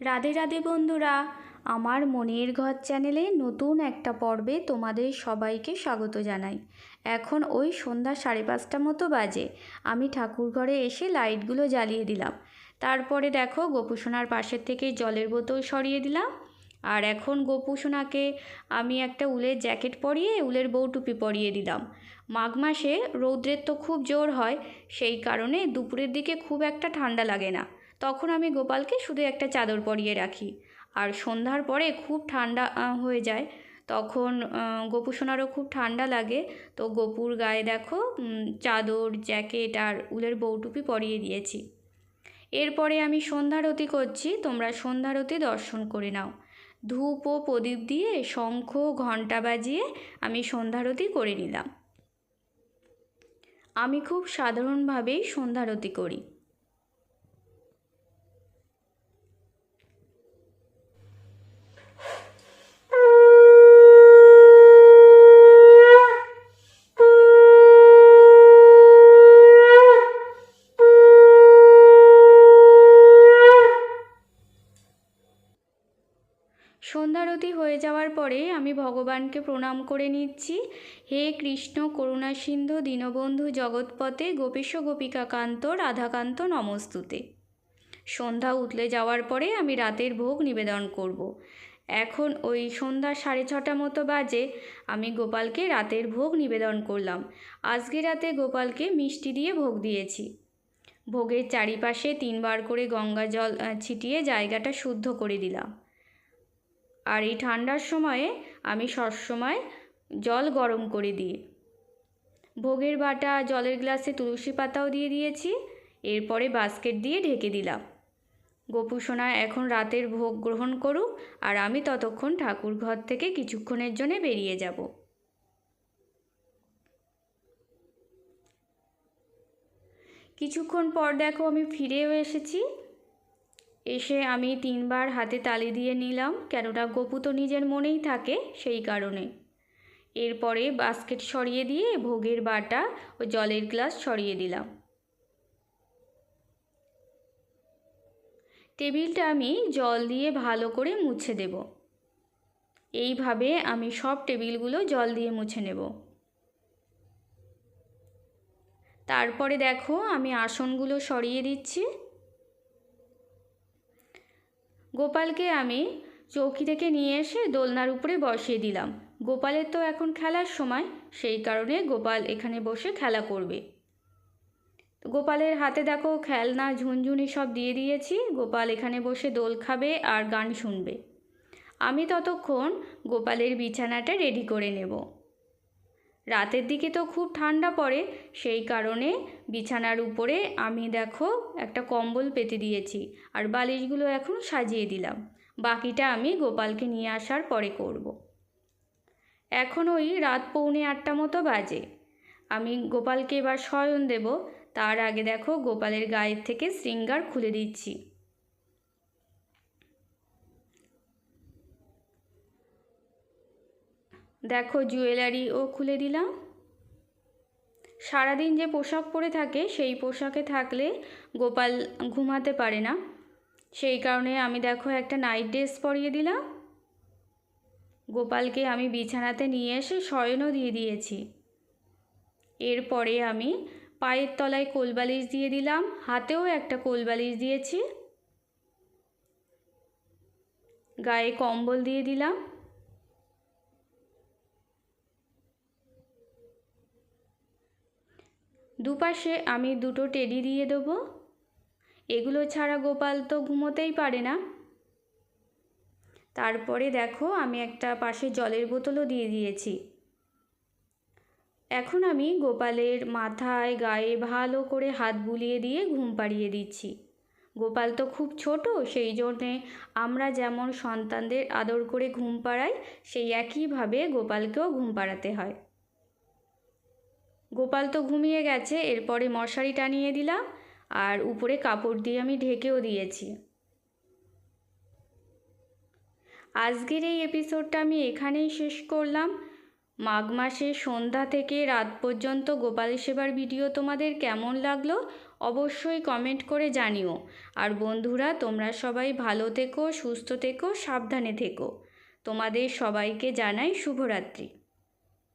রাধে রাধে বন্ধুরা, আমার মনের ঘর চ্যানেলে নতুন একটা পর্বে তোমাদের সবাইকে স্বাগত জানাই। এখন ওই সন্ধ্যা সাড়ে পাঁচটা মতো বাজে, আমি ঠাকুর ঘরে এসে লাইটগুলো জ্বালিয়ে দিলাম। তারপরে দেখো গোপুসোনার পাশের থেকে জলের বোতল সরিয়ে দিলাম। আর এখন গোপুসোনাকে আমি একটা উলের জ্যাকেট পরিয়ে উলের বউ টুপি পরিয়ে দিলাম। মাঘ মাসে রৌদ্রের তো খুব জোর হয়, সেই কারণে দুপুরের দিকে খুব একটা ঠান্ডা লাগে না। তখন আমি গোপালকে শুধু একটা চাদর পরিয়ে রাখি। আর সন্ধ্যার পরে খুব ঠান্ডা হয়ে যায়। তখন গোপু সোনারও খুব ঠান্ডা লাগে। তো গোপুর গায়ে দেখো চাদর, জ্যাকেট আর উলের বউটুপি পরিয়ে দিয়েছি। এরপরে আমি সন্ধ্যারতি করছি, তোমরা সন্ধ্যারতি দর্শন করে নাও। ধূপ ও প্রদীপ দিয়ে শঙ্খ, ঘণ্টা বাজিয়ে আমি সন্ধ্যারতি করে নিলাম। আমি খুব সাধারণভাবেই সন্ধ্যারতি করি। সন্ধ্যারতি হয়ে যাওয়ার পরে আমি ভগবানকে প্রণাম করে নিচ্ছি। হে কৃষ্ণ, করুণা সিন্ধু, দীনবন্ধু জগৎপথে গোপেশ গোপিকা কান্ত রাধাকান্ত নমস্তুতে। সন্ধ্যা উতলে যাওয়ার পরে আমি রাতের ভোগ নিবেদন করব। এখন ওই সন্ধ্যা সাড়ে ছটা মতো বাজে, আমি গোপালকে রাতের ভোগ নিবেদন করলাম। আজকে রাতে গোপালকে মিষ্টি দিয়ে ভোগ দিয়েছি। ভোগের চারিপাশে তিনবার করে গঙ্গা জল ছিটিয়ে জায়গাটা শুদ্ধ করে দিলাম। আর এই ঠান্ডার সময়ে আমি সবসময় জল গরম করে দিই। ভোগের বাটা, জলের গ্লাসে তুলসী পাতাও দিয়ে দিয়েছি। এরপরে বাস্কেট দিয়ে ঢেকে দিলাম। গোপুসোনা এখন রাতের ভোগ গ্রহণ করুক আর আমি ততক্ষণ ঠাকুর ঘর থেকে কিছুক্ষণের জন্য বেরিয়ে যাব। কিছুক্ষণ পর দেখো আমি ফিরেও এসেছি। এসে আমি তিনবার হাতে তালি দিয়ে নিলাম, কেননা গপু তো নিজের মনেই থাকে সেই কারণে। এরপরে বাস্কেট সরিয়ে দিয়ে ভোগের বাটা ও জলের গ্লাস সরিয়ে দিলাম। টেবিলটা আমি জল দিয়ে ভালো করে মুছে দেব। এইভাবে আমি সব টেবিলগুলো জল দিয়ে মুছে নেব। তারপরে দেখো আমি আসনগুলো সরিয়ে দিচ্ছি। গোপালকে আমি চৌকি থেকে নিয়ে এসে দোলনার উপরে বসিয়ে দিলাম। গোপালের তো এখন খেলার সময়, সেই কারণে গোপাল এখানে বসে খেলা করবে। গোপালের হাতে দেখো খেলনা, ঝুনঝুনি সব দিয়ে দিয়েছি। গোপাল এখানে বসে দোল খাবে আর গান শুনবে। আমি ততক্ষণ গোপালের বিছানাটা রেডি করে নেব। রাতের দিকে তো খুব ঠান্ডা পড়ে, সেই কারণে বিছানার উপরে আমি দেখো একটা কম্বল পেতে দিয়েছি আর বালিশগুলো এখন সাজিয়ে দিলাম। বাকিটা আমি গোপালকে নিয়ে আসার পরে করব। এখন ওই রাত পৌনে আটটা মতো বাজে। আমি গোপালকে এবার শয়ন দেব। তার আগে দেখো গোপালের গায়ের থেকে শৃঙ্গার খুলে দিচ্ছি। দেখো জুয়েলারিও খুলে দিলাম। সারাদিন যে পোশাক পরে থাকে, সেই পোশাকে থাকলে গোপাল ঘুমাতে পারে না। সেই কারণে আমি দেখো একটা নাইট ড্রেস পরিয়ে দিলাম। গোপালকে আমি বিছানাতে নিয়ে এসে শয়নও দিয়ে দিয়েছি। এরপরে আমি পায়ের তলায় কোলবালিশ দিয়ে দিলাম। হাতেও একটা কোলবালিশ দিয়েছি। গায়ে কম্বল দিয়ে দিলাম। দুপাশে আমি দুটো টেডি দিয়ে দেবো। এগুলো ছাড়া গোপাল তো ঘুমোতেই পারে না। তারপরে দেখো আমি একটা পাশে জলের বোতলও দিয়ে দিয়েছি। এখন আমি গোপালের মাথায়, গায়ে ভালো করে হাত বুলিয়ে দিয়ে ঘুম পাড়িয়ে দিচ্ছি। গোপাল তো খুব ছোট, সেই জন্যে আমরা যেমন সন্তানদের আদর করে ঘুম পাড়াই, সেই একইভাবে গোপালকেও ঘুম পাড়াতে হয়। গোপাল তো ঘুমিয়ে গেছে, এরপরে মশারি টানিয়ে দিলাম আর উপরে কাপড় দিয়ে আমি ঢেকেও দিয়েছি। আজকের এই এপিসোডটা আমি এখানেই শেষ করলাম। মাঘ মাসে সন্ধ্যা থেকে রাত পর্যন্ত গোপাল সেবার ভিডিও তোমাদের কেমন লাগল অবশ্যই কমেন্ট করে জানিও। আর বন্ধুরা, তোমরা সবাই ভালো থেকো, সুস্থ থেকো, সাবধানে থেকো। তোমাদের সবাইকে জানাই শুভরাত্রি।